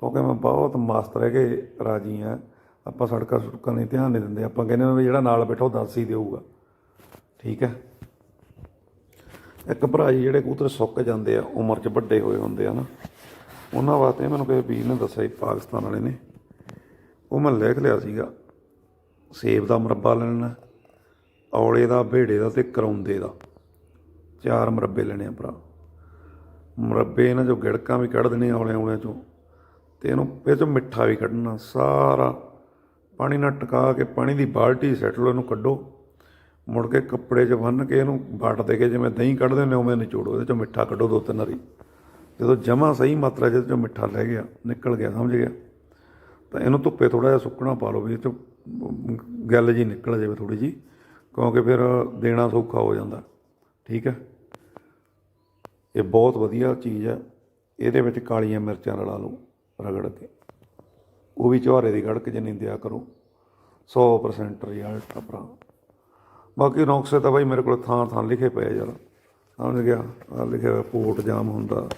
ਕਿਉਂਕਿ ਮੈਂ ਬਹੁਤ ਮਸਤ ਰਹਿ ਕੇ ਰਾਜੀ ਆ ਆਪਾਂ ਸੜਕਾਂ ਸੁੜਕਾਂ ਨਹੀਂ ਧਿਆਨ ਨਹੀਂ ਦਿੰਦੇ। ਆਪਾਂ ਕਹਿੰਦੇ ਨੇ ਵੀ ਜਿਹੜਾ ਨਾਲ ਬੈਠਾ ਉਹ ਦੱਸ ਹੀ ਦੇਊਗਾ। ਠੀਕ ਹੈ? ਇੱਕ ਭਰਾ ਜੀ ਜਿਹੜੇ ਕਬੂਤਰ ਸੁੱਕ ਜਾਂਦੇ ਆ, ਉਮਰ 'ਚ ਵੱਡੇ ਹੋਏ ਹੁੰਦੇ ਆ ਨਾ, ਉਹਨਾਂ ਵਾਸਤੇ ਮੈਨੂੰ ਕਿਸੇ ਵੀਰ ਨੇ ਦੱਸਿਆ ਸੀ, ਪਾਕਿਸਤਾਨ ਵਾਲੇ ਨੇ। ਉਹ ਮੈਂ ਲਿਖ ਲਿਆ ਸੀਗਾ, ਸੇਬ ਦਾ ਮੁਰੱਬਾ ਲੈਣਾ, ਔਲੇ ਦਾ, ਭੇੜੇ ਦਾ ਤੇ ਕਰੌਂਦੇ ਦਾ। ਚਾਰ ਮੁਰੱਬੇ ਲੈਣੇ ਆ ਭਰਾ। ਮੁਰੱਬੇ ਇਹਨਾਂ ਚੋਂ ਗਿੜਕਾਂ ਵੀ ਕੱਢ ਦੇਣੇ ਔਲੇ ਔਲਿਆਂ ਚੋਂ। ਤੇ ਇਹਨੂੰ ਇਹ ਚੋਂ ਮਿੱਠਾ ਵੀ ਕੱਢਣਾ ਸਾਰਾ। ਪਾਣੀ ਨਾਲ ਟਿਕਾ ਕੇ ਪਾਣੀ ਦੀ ਬਾਲਟੀ ਸੈੱਟ ਲਓ, ਇਹਨੂੰ ਕੱਢੋ। ਮੁੜ ਕੇ ਕੱਪੜੇ 'ਚ ਬੰਨ੍ਹ ਕੇ ਇਹਨੂੰ ਵੱਟ ਦੇ ਕੇ ਜਿਵੇਂ ਦਹੀਂ ਕੱਢਦੇ ਨੇ ਉਵੇਂ ਨਿਚੋੜੋ, ਇਹਦੇ ਚੋਂ ਮਿੱਠਾ ਕੱਢੋ ਦੋ ਤਿੰਨ ਵਾਰੀ। ਜਦੋਂ ਜਮਾ ਸਹੀ ਮਾਤਰਾ 'ਚ ਇਹਦੇ ਚੋਂ ਮਿੱਠਾ ਲੈ ਗਿਆ, ਨਿਕਲ ਗਿਆ, ਸਮਝ ਗਿਆ। ਤਾਂ ਇਹਨੂੰ ਧੁੱਪੇ ਥੋੜਾ ਜਿਹਾ ਸੁੱਕਣਾ ਪਾ ਲਓ ਵੀ ਇਹ ਚੋਂ ਗੱਲ ਜੀ ਨਿਕਲ ਜਾਵੇ ਥੋੜੀ ਜੀ ਕਿਉਂਕਿ ਫਿਰ ਦੇਣਾ ਸੌਖਾ ਹੋ ਜਾਂਦਾ। ਠੀਕ ਹੈ? ਇਹ ਬਹੁਤ ਵਧੀਆ ਚੀਜ਼ ਹੈ। ਇਹਦੇ ਵਿੱਚ ਕਾਲੀਆਂ ਮਿਰਚਾਂ ਰਲਾ ਲਓ। ਰਗੜ ਕੇ ਉਹ ਵੀ ਚੁਹਾਰੇ ਦੀ ਗੜਕ ਜਿੰਨੀ ਦਿਆ ਕਰੋ 100% ਰਿਜ਼ਲਟ ਆ ਬਾਕੀ ਨੁਕਸੇ ਤਾਂ ਬਾਈ ਮੇਰੇ ਕੋਲ ਥਾਂ ਥਾਂ ਲਿਖੇ ਪਏ ਯਾਰ। ਸਮਝ ਗਿਆ? ਆ ਲਿਖਿਆ ਹੋਇਆ ਪੋਟ ਜਾਮ ਹੁੰਦਾ।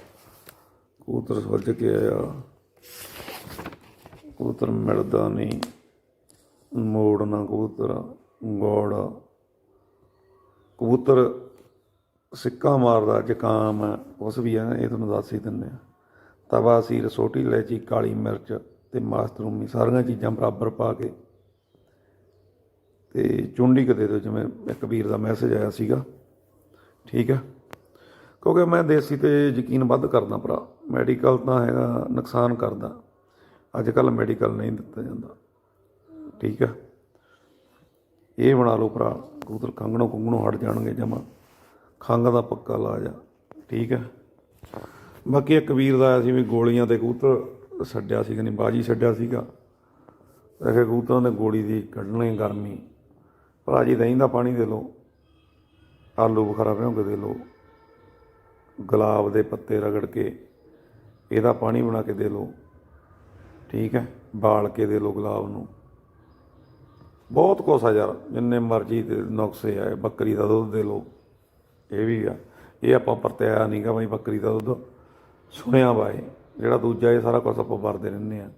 ਕਬੂਤਰ ਸੁੱਜ ਕੇ ਆਇਆ। ਕਬੂਤਰ ਮਿਲਦਾ ਨਹੀਂ। ਮੋੜਨਾ ਕਬੂਤਰ, ਗੋੜ। ਕਬੂਤਰ ਸਿੱਕਾ ਮਾਰਦਾ ਜ਼ੁਕਾਮ ਹੈ ਉਸ ਵੀ ਹੈ ਇਹ ਤੁਹਾਨੂੰ ਦੱਸ ਹੀ ਦਿੰਦੇ ਆ। ਤਵਾ ਸੀਰ ਛੋਟੀ ਇਲਾਇਚੀ, ਕਾਲੀ ਮਿਰਚ ਤੇ ਮਾਸਟਰੂਮੀ ਸਾਰੀਆਂ ਚੀਜ਼ਾਂ ਬਰਾਬਰ ਪਾ ਕੇ ਤੇ ਚੁੰਡੀ ਕਦੇ ਦੇ ਦਿਓ, ਜਿਵੇਂ ਇੱਕ ਵੀਰ ਦਾ ਮੈਸੇਜ ਆਇਆ ਸੀਗਾ। ਠੀਕ ਹੈ? ਕਿਉਂਕਿ ਮੈਂ ਦੇਸੀ ਤੇ ਯਕੀਨ ਵੱਧ ਕਰਦਾ ਭਰਾ। ਮੈਡੀਕਲ ਤਾਂ ਹੈਗਾ, ਨੁਕਸਾਨ ਕਰਦਾ। ਅੱਜ ਕੱਲ ਮੈਡੀਕਲ ਨਹੀਂ ਦਿੱਤਾ ਜਾਂਦਾ। ਠੀਕ ਹੈ? ਇਹ ਬਣਾ ਲਓ ਭਰਾ। ਕਬੂਤਰ ਖੰਗਣੋਂ ਕੁੰਗਣੋਂ ਹਟ ਜਾਣਗੇ ਜਮਾ। ਖੰਗ ਦਾ ਪੱਕਾ ਇਲਾਜ ਆ। ਠੀਕ ਹੈ? ਬਾਕੀ ਇੱਕ ਵੀਰ ਦਾ ਆਇਆ ਸੀ ਵੀ ਗੋਲੀਆਂ ਤੇ ਕਬੂਤਰ ਛੱਡਿਆ ਸੀਗਾ, ਨਹੀਂ, ਬਾਜੀ ਛੱਡਿਆ ਸੀਗਾ। ਇਹ ਕਬੂਤਰਾਂ ਦੇ ਗੋਲੀ ਦੀ ਕੱਢਣੀ ਗਰਮੀ। ਭਰਾ ਜੀ ਦਹੀਂ ਦਾ ਪਾਣੀ ਦੇ ਲਓ, ਆਲੂ ਬੁਖਾਰਾ ਭਿਉਂ ਕੇ ਦੇ ਲਓ, ਗੁਲਾਬ ਦੇ ਪੱਤੇ ਰਗੜ ਕੇ ਇਹਦਾ ਪਾਣੀ ਬਣਾ ਕੇ ਦੇ ਲਓ, ਠੀਕ ਹੈ? ਬਾਲ ਕੇ ਦੇ ਲਓ ਗੁਲਾਬ ਨੂੰ। ਬਹੁਤ ਕੁਛ ਆ ਯਾਰ, ਜਿੰਨੇ ਮਰਜ਼ੀ ਦੇ ਨੁਕਸੇ ਆ ਬੱਕਰੀ ਦਾ ਦੁੱਧ ਦੇ ਲਓ। ਇਹ ਵੀ ਆ। ਇਹ ਆਪਾਂ ਪਰਤਿਆ ਨਹੀਂਗਾ ਬਈ ਬੱਕਰੀ ਦਾ ਦੁੱਧ। ਸੁਣਿਆ ਵਾ ਇਹ ਜਿਹੜਾ ਦੂਜਾ ਇਹ ਸਾਰਾ ਕੁਝ ਆਪਾਂ ਵਰਦੇ ਰਹਿੰਦੇ ਆ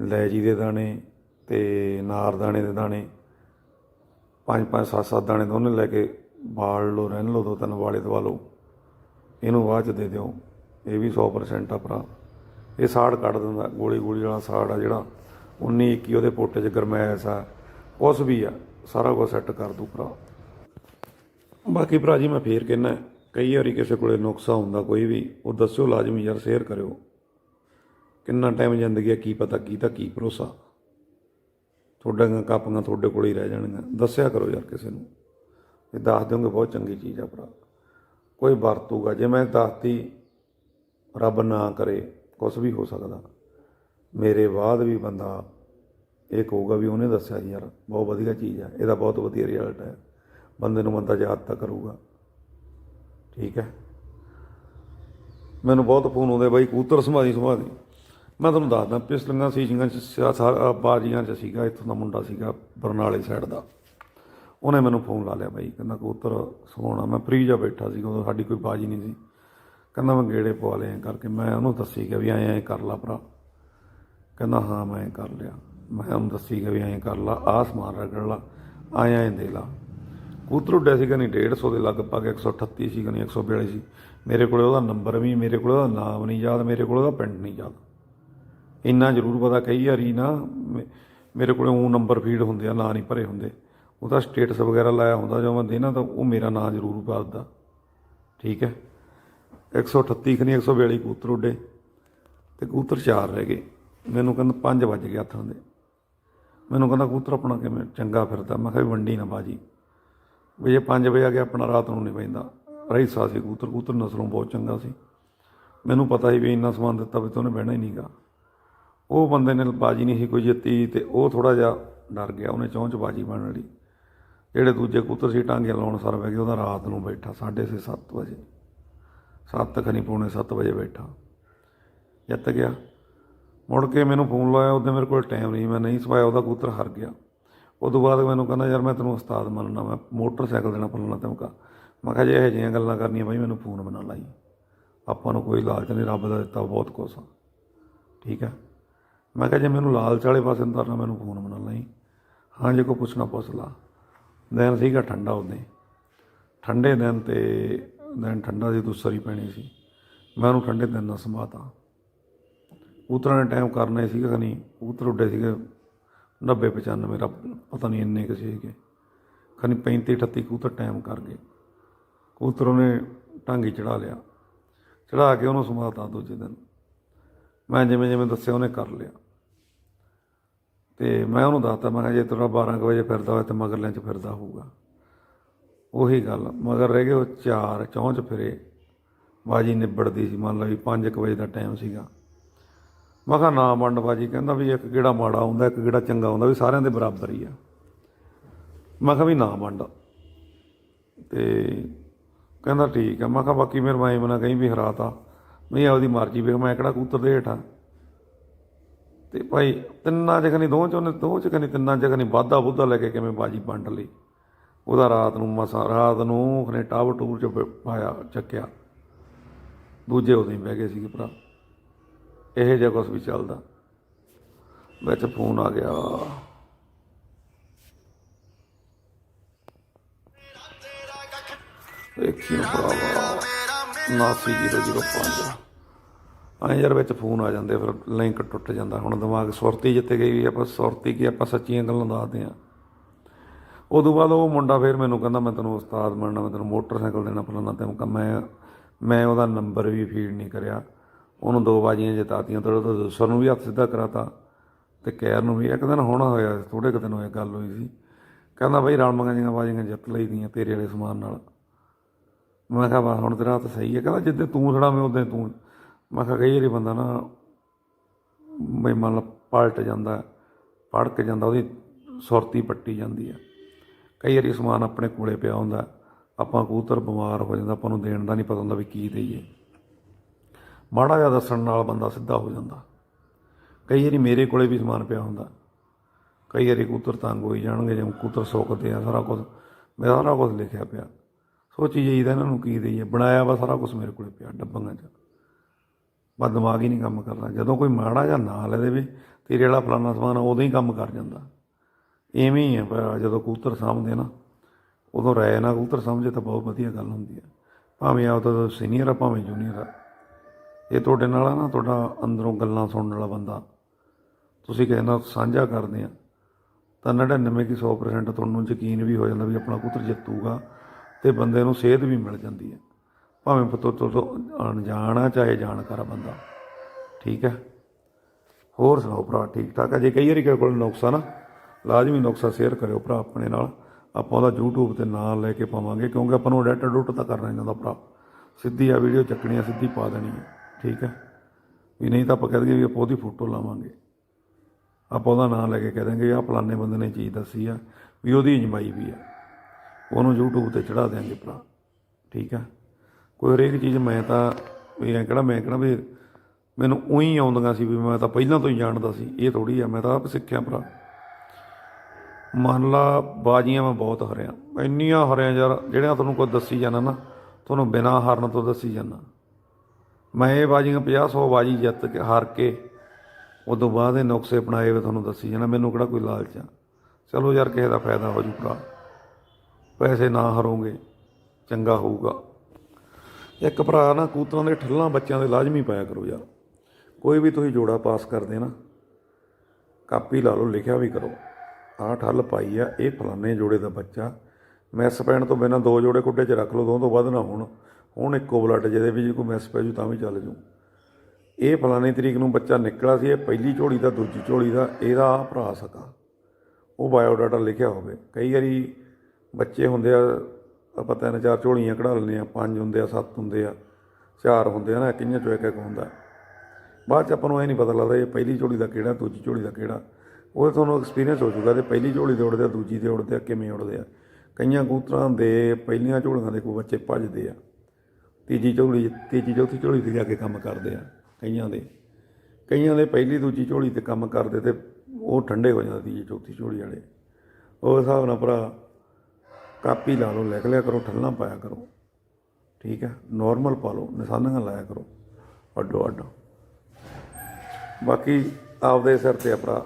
ਲੈਜੀ ਦੇ ਦਾਣੇ ਤੇ ਨਾਰ ਦਾਣੇ ਦੇ ਦਾਣੇ, ਪੰਜ ਪੰਜ, ਸੱਤ ਸੱਤ ਦਾਣੇ ਦੋਨੇ ਲੈ ਕੇ ਬਾਲ ਲਓ, ਰਹਿਣ ਲਓ, ਦੋ, ਤਿੰਨ ਵਾਲੇ ਦਵਾ ਲਓ। ਇਹਨੂੰ ਬਾਅਦ ਚ ਦੇ ਦਿਓ। ਇਹ ਵੀ 100% ਆ ਭਰਾ। ਇਹ ਸਾੜ ਕੱਢ ਦਿੰਦਾ, ਗੋਲੀ ਗੋਲੀ ਵਾਲਾ ਸਾੜ ਆ ਜਿਹੜਾ। 19 21 ਉਹਦੇ ਪੋਟੇ 'ਚ ਗਰਮੈਸ਼ ਆ। ਕੁਛ ਵੀ ਆ, ਸਾਰਾ ਕੁਝ ਸੈੱਟ ਕਰ ਦੂ ਭਰਾ। ਬਾਕੀ ਭਰਾ ਜੀ ਮੈਂ ਫੇਰ ਕਹਿੰਦਾ ਕਈ ਵਾਰੀ ਕਿਸੇ ਕੋਲੇ ਨੁਕਸਾ ਹੁੰਦਾ, ਕੋਈ ਵੀ, ਉਹ ਦੱਸਿਓ ਲਾਜ਼ਮੀ ਯਾਰ ਸ਼ੇਅਰ ਕਰਿਓ। ਕਿੰਨਾ ਟਾਈਮ ਜ਼ਿੰਦਗੀ ਆ, ਕੀ ਪਤਾ ਕੀ ਤਾਂ ਕੀ ਭਰੋਸਾ। ਤੁਹਾਡੀਆਂ ਕਾਪੀਆਂ ਤੁਹਾਡੇ ਕੋਲ ਹੀ ਰਹਿ ਜਾਣਗੀਆਂ। ਦੱਸਿਆ ਕਰੋ ਯਾਰ ਕਿਸੇ ਨੂੰ। ਇਹ ਦੱਸ ਦਿਓਗੇ, ਬਹੁਤ ਚੰਗੀ ਚੀਜ਼ ਆ ਭਰਾ। ਕੋਈ ਵਰਤੂਗਾ, ਜੇ ਮੈਂ ਦੱਸਤੀ, ਰੱਬ ਨਾ ਕਰੇ ਕੁਝ ਵੀ ਹੋ ਸਕਦਾ। ਮੇਰੇ ਬਾਅਦ ਵੀ ਬੰਦਾ ਇਹ ਕਹੂਗਾ ਵੀ ਉਹਨੇ ਦੱਸਿਆ ਸੀ ਯਾਰ, ਬਹੁਤ ਵਧੀਆ ਚੀਜ਼ ਹੈ ਇਹਦਾ ਬਹੁਤ ਵਧੀਆ ਰਿਜ਼ਲਟ ਹੈ ਬੰਦੇ ਨੂੰ ਬੰਦਾ ਯਾਦ ਤਾਂ ਕਰੂਗਾ। ਠੀਕ ਹੈ। ਮੈਨੂੰ ਬਹੁਤ ਫੋਨ ਆਉਂਦੇ ਬਾਈ, ਕਬੂਤਰ ਸੰਭਾਲੀ ਸੰਭਾਲੀ। ਮੈਂ ਤੁਹਾਨੂੰ ਦੱਸਦਾ, ਪਿਛਲੀਆਂ ਸੀਜ਼ਨਾਂ ਚ ਬਾਜੀਆਂ ਚ ਸੀਗਾ, ਇੱਥੋਂ ਦਾ ਮੁੰਡਾ ਸੀਗਾ ਬਰਨਾਲੇ ਸਾਈਡ ਦਾ। ਉਹਨੇ ਮੈਨੂੰ ਫੋਨ ਲਾ ਲਿਆ ਬਾਈ, ਕਹਿੰਦਾ ਕਬੂਤਰ ਸੋਹਣਾ ਮੈਂ ਫਰੀ ਜਾ ਬੈਠਾ ਸੀ ਉਦੋਂ ਸਾਡੀ ਕੋਈ ਬਾਜੀ ਨਹੀਂ ਸੀ। ਕਹਿੰਦਾ ਮੈਂ ਗੇੜੇ ਪਵਾ ਲਏ ਐਂ ਕਰਕੇ। ਮੈਂ ਉਹਨੂੰ ਦੱਸੀ ਗਿਆ ਵੀ ਐਂ ਐਂ ਕਰ ਲਾ ਭਰਾ। ਕਹਿੰਦਾ ਹਾਂ, ਮੈਂ ਐਂ ਕਰ ਲਿਆ। ਮੈਂ ਉਹਨੂੰ ਦੱਸੀ ਗਿਆ ਵੀ ਐਂ ਕਰ ਲਾ, ਆਹ ਸਮਾਨ ਰਗੜ ਲਾ ਐਂ ਐਂ ਦੇ ਲਾ। ਕਬੂਤਰ ਉੱਡਿਆ ਸੀਗਾ ਨਹੀਂ 150 ਦੇ ਲਗਭਗ 138 ਸੀਗਾ ਨਹੀਂ 142 ਸੀ ਮੇਰੇ ਕੋਲੇ ਉਹਦਾ ਨੰਬਰ ਵੀ, ਮੇਰੇ ਕੋਲੇ ਉਹਦਾ ਨਾਮ ਨਹੀਂ ਯਾਦ, ਮੇਰੇ ਕੋਲੇ ਉਹਦਾ ਪਿੰਡ ਨਹੀਂ ਯਾਦ। ਇੰਨਾ ਜ਼ਰੂਰ ਪਤਾ ਕਈ ਵਾਰੀ ਨਾ, ਮੇ- ਮੇਰੇ ਕੋਲੇ ਉਹ ਨੰਬਰ ਫੀਡ ਹੁੰਦੇ ਆ, ਨਾਂ ਨਹੀਂ ਭਰੇ ਹੁੰਦੇ। ਉਹਦਾ ਸਟੇਟਸ ਵਗੈਰਾ ਲਾਇਆ ਹੁੰਦਾ ਜਦੋਂ ਮੈਂ ਦੇਣਾ ਤਾਂ ਉਹ ਮੇਰਾ ਨਾਂ ਜ਼ਰੂਰ ਪਾਦਾ ਠੀਕ ਹੈ? 138 ਖਨੀ 142 ਕਬੂਤਰ ਉੱਡੇ। ਤੇ ਕਬੂਤਰ ਚਾਰ ਰਹਿ ਗਏ। ਮੈਨੂੰ ਕਹਿੰਦਾ 5 ਵੱਜ ਗਏ ਹੱਥਾਂ ਦੇ। ਮੈਨੂੰ ਕਹਿੰਦਾ ਕਬੂਤਰ ਆਪਣਾ ਕਿਵੇਂ ਚੰਗਾ ਫਿਰਦਾ। ਮੈਂ ਕਿਹਾ ਵੀ ਵੰਡੀ ਨਾ ਬਾਜੀ। ਵੀ ਜੇ 5 ਵਜੇ ਆ ਗਿਆ, ਆਪਣਾ ਰਾਤ ਨੂੰ ਨਹੀਂ ਪੈਂਦਾ ਰਹੀਸਾ ਸੀ ਕਬੂਤਰ ਕਬੂਤਰ ਨਸਲੋਂ ਬਹੁਤ ਚੰਗਾ ਸੀ। ਮੈਨੂੰ ਪਤਾ ਸੀ ਵੀ ਇੰਨਾ ਸਮਾਨ ਦਿੱਤਾ ਵੀ ਉਹਨੇ ਬਹਿਣਾ ਹੀ ਨਹੀਂਗਾ ਉਹ ਬੰਦੇ ਨੇ ਬਾਜੀ ਨਹੀਂ ਸੀ ਕੋਈ ਜਿੱਤੀ ਤੇ ਉਹ ਥੋੜਾ ਜਿਹਾ ਡਰ ਗਿਆ, ਉਹਨੇ ਚੌਂਚ ਬਾਜੀ ਬਣ ਲਈ ਜਿਹੜੇ ਦੂਜੇ ਕਬੂਤਰ ਸੀ ਟਾਂਗੇ ਲਾਉਣ ਸਰ ਪੈ ਗਏ, ਉਹਦਾ ਰਾਤ ਨੂੰ ਬੈਠਾ 6:30 7 ਵਜੇ। 7 ਖਣੀ ਪੌਣੇ 7 ਵਜੇ ਬੈਠਾ। ਜਿੱਤ ਗਿਆ। ਮੁੜ ਕੇ ਮੈਨੂੰ ਫੋਨ ਲਾਇਆ, ਉਹਦੇ ਮੇਰੇ ਕੋਲ ਟਾਈਮ ਨਹੀਂ, ਮੈਂ ਨਹੀਂ ਸਵਾਇਆ, ਉਹਦਾ ਕਬੂਤਰ ਹਾਰ ਗਿਆ। ਉਦੋਂ ਬਾਅਦ ਮੈਨੂੰ ਕਹਿੰਦਾ, ਯਾਰ ਮੈਂ ਤੈਨੂੰ ਉਸਤਾਦ ਮੰਨਣਾ ਮੈਂ ਮੋਟਰਸਾਈਕਲ ਦੇਣਾ ਪਲਣਾ ਤੈਨੂੰ ਮੈਂ ਕਿਹਾ, ਜੇ ਇਹੋ ਜਿਹੀਆਂ ਗੱਲਾਂ ਕਰਨੀਆਂ ਬਾਈ, ਮੈਨੂੰ ਫੋਨ ਬਣਾ ਲਾਈ। ਆਪਾਂ ਨੂੰ ਕੋਈ ਲਾਲਚ ਨਹੀਂ, ਰੱਬ ਦਾ ਦਿੱਤਾ, ਬਹੁਤ ਕੁਛ ਆ ਠੀਕ ਹੈ? ਮੈਂ ਕਿਹਾ, ਜੇ ਮੈਨੂੰ ਲਾਲਚ ਵਾਲੇ ਪਾਸੇ ਨੂੰ ਤਰਨਾ ਮੈਨੂੰ ਫੋਨ ਬਣਾ ਲਈ। ਹਾਂ, ਜੇ ਕੋਈ ਪੁੱਛਣਾ, ਪੁੱਛ ਲਾ। ਦਿਨ ਸੀਗਾ ਠੰਡਾ ਉਹਦੇ ਠੰਡੇ ਦਿਨ ਤੇ ਦਿਨ ਠੰਡਾ ਦੀ ਦੂਸਰੀ ਪੈਣੀ ਸੀ। ਮੈਂ ਉਹਨੂੰ ਠੰਡੇ ਦਿਨ ਨਾਲ ਸਮਾਤਾ ਉਤਰਾਂ ਦੇ ਟਾਈਮ ਕਰਨਾ ਹੀ ਸੀਗਾ ਨਹੀਂ ਉਤਰ ਉੱਡੇ ਸੀਗੇ। 90 95 ਮੇਰਾ ਪਤਾ ਨਹੀਂ ਇੰਨੇ ਕੁ ਸੀਗੇ ਖਨੀ 35 38 ਕਬੂਤਰ ਟਾਈਮ ਕਰ ਗਏ। ਕੂਤਰ ਉਹਨੇ ਟਾਂਗੀ ਚੜਾ ਲਿਆ। ਚੜਾ ਕੇ ਉਹਨੂੰ ਸਮਾਤਾ ਦੂਜੇ ਦਿਨ। ਮੈਂ ਜਿਵੇਂ ਜਿਵੇਂ ਦੱਸਿਆ ਉਹਨੇ ਕਰ ਲਿਆ। ਤੇ ਮੈਂ ਉਹਨੂੰ ਦੱਸਤਾ, ਮੈਂ ਕਿਹਾ ਜੇ ਤੇਰਾ 12 ਕੁ ਵਜੇ ਫਿਰਦਾ ਹੋਇਆ ਤੇ ਮਗਰਲਿਆਂ 'ਚ ਫਿਰਦਾ ਹੋਊਗਾ। ਉਹੀ ਗੱਲ। ਮਗਰ ਰਹਿ ਗਏ ਉਹ ਚਾਰ ਚੌਂਚ ਫਿਰੇ। ਬਾਜੀ ਨਿਬੜਦੀ ਸੀ। ਮੰਨ ਲਓ ਵੀ 5 ਕੁ ਵਜੇ ਦਾ ਟਾਈਮ ਸੀਗਾ। ਮੈਂ ਕਿਹਾ ਨਾ ਮੰਡ ਬਾਜੀ ਕਹਿੰਦਾ ਵੀ ਇੱਕ ਕਿਹੜਾ ਮਾੜਾ ਹੁੰਦਾ, ਇੱਕ ਕਿਹੜਾ ਚੰਗਾ ਹੁੰਦਾ, ਵੀ ਸਾਰਿਆਂ ਦੇ ਬਰਾਬਰ ਹੀ ਆ। ਮੈਂ ਕਿਹਾ ਵੀ ਨਾ ਮੰਡ ਤੇ ਕਹਿੰਦਾ ਠੀਕ ਆ। ਮੈਂ ਕਿਹਾ ਬਾਕੀ ਮੇਰੇ ਮਾਈ ਬਣਾ ਕਹੀਂ ਵੀ ਹਰਾਤਾ। ਨਹੀਂ ਆਪਦੀ ਮਰਜ਼ੀ ਵੇਖ, ਮੈਂ ਕਿਹੜਾ ਕੂਤਰ ਦੇ ਹੇਠਾਂ। ਤੇ ਭਾਈ ਤਿੰਨਾਂ ਜਗ੍ਹਾ ਨਹੀਂ ਦੋ ਚ ਉਹਨੇ ਦੋ ਚ ਨਹੀਂ ਤਿੰਨਾਂ ਜਗ੍ਹਾ ਨਹੀਂ ਵਾਧਾ ਬੁੱਧਾ ਲੈ ਕੇ ਕਿਵੇਂ ਬਾਜੀ ਵੰਡ ਲਈ। ਉਹਦਾ ਰਾਤ ਨੂੰ ਮਸਾ, ਰਾਤ ਨੂੰ ਉਹਨੇ ਟਾਵਰ ਟੂਰ ਚ ਪਾਇਆ ਚੱਕਿਆ। ਦੂਜੇ ਉਹਦੇ ਹੀ ਬਹਿ ਗਏ ਸੀਗੇ ਭਰਾ। ਇਹ ਜਿਹਾ ਕੁਛ ਵੀ ਚੱਲਦਾ। ਵਿੱਚ ਫੋਨ ਆ ਗਿਆ। ਦੇਖਿਓ ਭਰਾਵਾ 90005 ਆਂ। ਯਾਰ ਵਿੱਚ ਫੋਨ ਆ ਜਾਂਦੇ, ਫਿਰ ਲਿੰਕ ਟੁੱਟ ਜਾਂਦਾ। ਹੁਣ ਦਿਮਾਗ ਸੁਰਤੀ ਜਿੱਤੇ ਗਈ ਵੀ ਆਪਾਂ ਸੁਰਤੀ ਕੀ ਆਪਾਂ ਸੱਚੀਆਂ ਗੱਲਾਂ ਦੱਸਦੇ ਆ ਉਦੋਂ ਬਾਅਦ ਉਹ ਮੁੰਡਾ ਫਿਰ ਮੈਨੂੰ ਕਹਿੰਦਾ, ਮੈਂ ਤੈਨੂੰ ਉਸਤਾਦ ਬਣਨਾ, ਮੈਂ ਤੈਨੂੰ ਮੋਟਰਸਾਈਕਲ ਦੇਣਾ ਫਲਾਣਾ ਤੈਨੂੰ ਮੈਂ ਮੈਂ ਉਹਦਾ ਨੰਬਰ ਵੀ ਫੀਡ ਨਹੀਂ ਕਰਿਆ। ਉਹਨੂੰ ਦੋ ਬਾਜੀਆਂ ਜਿਤਾਤੀਆਂ ਤੇ ਉਹਦਾ ਦੂਸਰ ਨੂੰ ਵੀ ਹੱਥ ਸਿੱਧਾ ਕਰਾਤਾ ਤੇ ਕੈਰ ਨੂੰ ਵੀ। ਇੱਕ ਦਿਨ ਹੋਣਾ ਹੋਇਆ ਥੋੜੇ ਕੁ ਦਿਨ ਹੋਏ ਗੱਲ ਹੋਈ ਸੀ। ਕਹਿੰਦਾ ਬਈ ਰਲਮੀਆਂ ਜੀਆਂ ਬਾਜੀਆਂ ਜਿੱਤ ਲਈ ਦੀਆਂ ਤੇਰੇ ਵਾਲੇ ਸਮਾਨ ਨਾਲ। ਮੈਂ ਕਿਹਾ ਹੁਣ ਤੇਰਾ ਹੱਥ ਸਹੀ ਹੈ। ਕਹਿੰਦਾ, ਜਿੱਦੇ ਤੂੰ ਛੜਾਵੇਂ ਉਦੋਂ ਤੂੰ। ਮੈਂ ਕਿਹਾ, ਕਈ ਵਾਰੀ ਬੰਦਾ ਨਾ ਬਈ ਮੰਨ ਲਾ ਪਲਟ ਜਾਂਦਾ ਪੜਕ ਜਾਂਦਾ, ਉਹਦੀ ਸੁਰਤੀ ਪੱਟੀ ਜਾਂਦੀ ਹੈ ਕਈ ਵਾਰੀ ਸਮਾਨ ਆਪਣੇ ਕੋਲੇ ਪਿਆ ਹੁੰਦਾ, ਆਪਾਂ ਕੂਤਰ ਬਿਮਾਰ ਹੋ ਜਾਂਦਾ, ਆਪਾਂ ਨੂੰ ਦੇਣ ਦਾ ਨਹੀਂ ਪਤਾ ਹੁੰਦਾ ਵੀ ਕੀ ਦੇਈਏ। ਮਾੜਾ ਜਿਹਾ ਦੱਸਣ ਨਾਲ ਬੰਦਾ ਸਿੱਧਾ ਹੋ ਜਾਂਦਾ। ਕਈ ਵਾਰੀ ਮੇਰੇ ਕੋਲੇ ਵੀ ਸਮਾਨ ਪਿਆ ਹੁੰਦਾ। ਕਈ ਵਾਰੀ ਕੂਤਰ ਤੰਗ ਹੋਈ ਜਾਣਗੇ, ਜਿਵੇਂ ਕੂਤਰ ਸੁੱਕਦੇ ਆ, ਸਾਰਾ ਕੁਝ। ਮੇਰਾ ਸਾਰਾ ਕੁਝ ਲਿਖਿਆ ਪਿਆ। ਸੋਚੀ ਜਾਈਦਾ ਇਹਨਾਂ ਨੂੰ ਕੀ ਦੇਈਏ। ਬਣਾਇਆ ਵਾ ਸਾਰਾ ਕੁਝ ਮੇਰੇ ਕੋਲੇ ਪਿਆ ਡੱਬਾਂ 'ਚ। ਬਸ ਦਿਮਾਗ ਹੀ ਨਹੀਂ ਕੰਮ ਕਰਦਾ। ਜਦੋਂ ਕੋਈ ਮਾੜਾ ਜਾਂ ਨਾ ਲੈ ਦੇਵੇ, ਤੇਰੇ ਵਾਲਾ ਫਲਾਣਾ ਸਮਾਨ ਉਦੋਂ ਹੀ ਕੰਮ ਕਰ ਜਾਂਦਾ। ਐਵੇਂ ਹੀ ਹੈ ਪਰ ਜਦੋਂ ਕੂਤਰ ਸਾਂਭਦੇ ਨਾ, ਉਦੋਂ ਰਾਇ ਨਾਲ ਕਬੂਤਰ ਸਮਝੇ ਤਾਂ ਬਹੁਤ ਵਧੀਆ ਗੱਲ ਹੁੰਦੀ ਹੈ ਭਾਵੇਂ ਆ ਤਾਂ ਸੀਨੀਅਰ ਆ, ਭਾਵੇਂ ਜੂਨੀਅਰ ਆ। ਇਹ ਤੁਹਾਡੇ ਨਾਲ ਆ ਨਾ, ਤੁਹਾਡਾ ਅੰਦਰੋਂ ਗੱਲਾਂ ਸੁਣਨ ਵਾਲਾ ਬੰਦਾ। ਤੁਸੀਂ ਕਿਸੇ ਨਾਲ ਸਾਂਝਾ ਕਰਦੇ ਆ, ਤਾਂ 99 ਕੀ 100% ਤੁਹਾਨੂੰ ਯਕੀਨ ਵੀ ਹੋ ਜਾਂਦਾ ਵੀ ਆਪਣਾ ਪੁੱਤਰ ਜਿੱਤੂਗਾ ਤੇ ਬੰਦੇ ਨੂੰ ਸੇਧ ਵੀ ਮਿਲ ਜਾਂਦੀ ਹੈ। ਭਾਵੇਂ ਪਤੋ ਤੋਂ ਅਣਜਾਣ ਆ, ਚਾਹੇ ਜਾਣਕਾਰ ਬੰਦਾ। ਠੀਕ ਹੈ? ਹੋਰ ਸੁਣਾਓ ਭਰਾ, ਠੀਕ ਠਾਕ ਹੈ ਜੇ ਕਈ ਵਾਰੀ ਕਿਸੇ ਕੋਲ ਨੁਕਸਾ ਨਾ, ਲਾਜ਼ਮੀ ਨੁਕਸਾ ਸ਼ੇਅਰ ਕਰਿਓ ਭਰਾ ਆਪਣੇ ਨਾਲ। ਆਪਾਂ ਉਹਦਾ YouTube ਤੇ ਨਾਂ ਲੈ ਕੇ ਪਾਵਾਂਗੇ, ਕਿਉਂਕਿ ਆਪਾਂ ਨੂੰ ਐਡਿਟ ਡੁੱਟ ਤਾਂ ਕਰਨਾ ਇਹਨਾਂ ਦਾ ਭਰਾ। ਸਿੱਧੀ ਆ ਵੀਡੀਓ ਚੱਕਣੀ ਆ, ਸਿੱਧੀ ਪਾ ਦੇਣੀ ਹੈ ਠੀਕ ਹੈ? ਵੀ ਨਹੀਂ ਤਾਂ ਆਪਾਂ ਕਹਿ ਦਈਏ ਵੀ ਆਪਾਂ ਉਹਦੀ ਫੋਟੋ ਲਾਵਾਂਗੇ। ਆਪਾਂ ਉਹਦਾ ਨਾਂ ਲੈ ਕੇ ਕਹਿ ਦਾਂਗੇ ਆ ਫਲਾਣੇ ਬੰਦੇ ਨੇ ਚੀਜ਼ ਦੱਸੀ ਆ, ਵੀ ਉਹਦੀ ਅਜਮਾਈ ਵੀ ਆ। ਉਹਨੂੰ YouTube ਤੇ ਚੜਾ ਦਿਆਂਗੇ ਭਰਾ ਠੀਕ ਆ ਕੋਈ ਹਰੇਕ ਚੀਜ਼ ਮੈਂ ਤਾਂ, ਵੀ ਐਂ ਕਿਹੜਾ, ਮੈਂ ਕਿਹੜਾ ਵੀ ਮੈਨੂੰ ਉਹੀ ਆਉਂਦੀਆਂ ਸੀ ਵੀ ਮੈਂ ਤਾਂ ਪਹਿਲਾਂ ਤੋਂ ਹੀ ਜਾਣਦਾ ਸੀ, ਇਹ ਥੋੜੀ ਆ, ਮੈਂ ਤਾਂ ਆਪ ਸਿੱਖਿਆ ਭਰਾ। ਮੰਨ ਲਾ ਬਾਜੀਆਂ ਮੈਂ ਬਹੁਤ ਹਰਿਆ। ਇੰਨੀਆਂ ਹਰਿਆ ਯਾਰ, ਜਿਹੜੀਆਂ ਤੁਹਾਨੂੰ ਕੋਈ ਦੱਸੀ ਜਾਣਾ ਨਾ, ਤੁਹਾਨੂੰ ਬਿਨਾਂ ਹਾਰਨ ਤੋਂ ਦੱਸੀ ਜਾਣਾ। ਮੈਂ ਇਹ ਬਾਜੀਆਂ 50 100 ਬਾਜੀ ਜਿੱਤ ਕੇ, ਹਾਰ ਕੇ, ਉਦੋਂ ਬਾਅਦ ਇਹ ਨੁਕਸੇ ਅਪਣਾਏ ਵੇ ਤੁਹਾਨੂੰ ਦੱਸੀ ਜਾਣਾ, ਮੈਨੂੰ ਕਿਹੜਾ ਕੋਈ ਲਾਲਚ ਆ? ਚਲੋ ਯਾਰ, ਕਿਸੇ ਦਾ ਫਾਇਦਾ ਹੋ ਜੂ ਭਰਾ ਪੈਸੇ ਨਾ ਹਰੋਗੇ, ਚੰਗਾ ਹੋਊਗਾ। ਇੱਕ ਭਰਾ ਨਾ, ਕੂਤਰਾਂ ਦੇ ਠੱਲਾਂ ਬੱਚਿਆਂ ਦੇ ਲਾਜ਼ਮੀ ਪਾਇਆ ਕਰੋ ਯਾਰ। ਕੋਈ ਵੀ ਤੁਸੀਂ ਜੋੜਾ ਪਾਸ ਕਰਦੇ ਨਾ, ਕਾਪੀ ਲਾ ਲਓ, ਲਿਖਿਆ ਵੀ ਕਰੋ। ਆਹ ਠੱਲ ਪਾਈ ਆ, ਇਹ ਫਲਾਣੇ ਜੋੜੇ ਦਾ ਬੱਚਾ। ਮੈਸ ਪੈਣ ਤੋਂ ਬਿਨਾਂ ਦੋ ਜੋੜੇ ਕੁੱਡੇ 'ਚ ਰੱਖ ਲਓ ਦੋ ਤੋਂ ਵੱਧ ਨਾ ਹੋਣ। ਹੁਣ ਇੱਕੋ ਬਲੱਡ ਜਿਹਦੇ ਵਿੱਚ ਕੋਈ ਮੈਸ ਪੈ ਜੂ ਤਾਂ ਵੀ ਚੱਲ ਜੂ। ਇਹ ਫਲਾਣੇ ਤਰੀਕ ਨੂੰ ਬੱਚਾ ਨਿਕਲਿਆ ਸੀ, ਇਹ ਪਹਿਲੀ ਝੋਲੀ ਦਾ, ਦੂਜੀ ਝੋਲੀ ਦਾ, ਇਹਦਾ ਭਰਾ ਸਕਾ। ਉਹ ਬਾਇਓਡਾਟਾ ਲਿਖਿਆ ਹੋਵੇ। ਕਈ ਵਾਰੀ ਬੱਚੇ ਹੁੰਦੇ ਆ, ਆਪਾਂ ਤਿੰਨ ਚਾਰ ਝੋਲੀਆਂ ਕਢਾ ਲੈਂਦੇ ਆ, ਪੰਜ ਹੁੰਦੇ ਆ, ਸੱਤ ਹੁੰਦੇ ਆ, ਚਾਰ ਹੁੰਦੇ ਆ ਨਾ ਕਿੰਨੀਆਂ ਚੋਂ ਇੱਕ ਇੱਕ ਹੁੰਦਾ। ਬਾਅਦ ਚ ਆਪਾਂ ਨੂੰ ਇਹ ਨਹੀਂ ਪਤਾ ਲੱਗਦਾ ਇਹ ਪਹਿਲੀ ਝੋਲੀ ਦਾ ਕਿਹੜਾ, ਦੂਜੀ ਝੋਲੀ ਦਾ ਕਿਹੜਾ। ਉਹ ਤੁਹਾਨੂੰ ਐਕਸਪੀਰੀਅੰਸ ਹੋ ਚੁੱਕਾ ਤੇ ਪਹਿਲੀ ਝੋਲੀ ਦੇ ਉੜਦੇ ਆ, ਦੂਜੀ ਦੇ ਉੜਦੇ ਆ, ਕਿਵੇਂ ਉੜਦੇ ਆ। ਕਈਆਂ ਕਬੂਤਰਾਂ ਦੇ ਪਹਿਲੀਆਂ ਝੋਲੀਆਂ ਦੇ ਕੋਈ ਬੱਚੇ ਭੱਜਦੇ ਆ। ਤੀਜੀ ਝੋਲੀ, ਤੀਜੀ ਚੌਥੀ ਝੋਲੀ ਤੇ ਜਾ ਕੇ ਕੰਮ ਕਰਦੇ ਆ, ਕਈਆਂ ਦੇ। ਕਈਆਂ ਦੇ ਪਹਿਲੀ ਦੂਜੀ ਝੋਲੀ ਤੇ ਕੰਮ ਕਰਦੇ ਤੇ ਉਹ ਠੰਡੇ ਹੋ ਜਾਂਦੇ, ਤੀਜੀ ਚੌਥੀ ਝੋਲੀ ਵਾਲੇ। ਉਹ ਹਿਸਾਬ ਨਾਲ ਭਰਾ, ਕਾਪੀ ਲਾ ਲਓ, ਲਿਖ ਲਿਆ ਕਰੋ, ਠੱਲਾਂ ਪਾਇਆ ਕਰੋ। ਠੀਕ ਹੈ ਨਾਰਮਲ ਪਾ ਲਓ, ਨਿਸ਼ਾਨੀਆਂ ਲਾਇਆ ਕਰੋ। ਅੱਡੋ ਅੱਡ। ਬਾਕੀ ਆਪਦੇ ਸਿਰ ਤੇ ਆਪਣਾ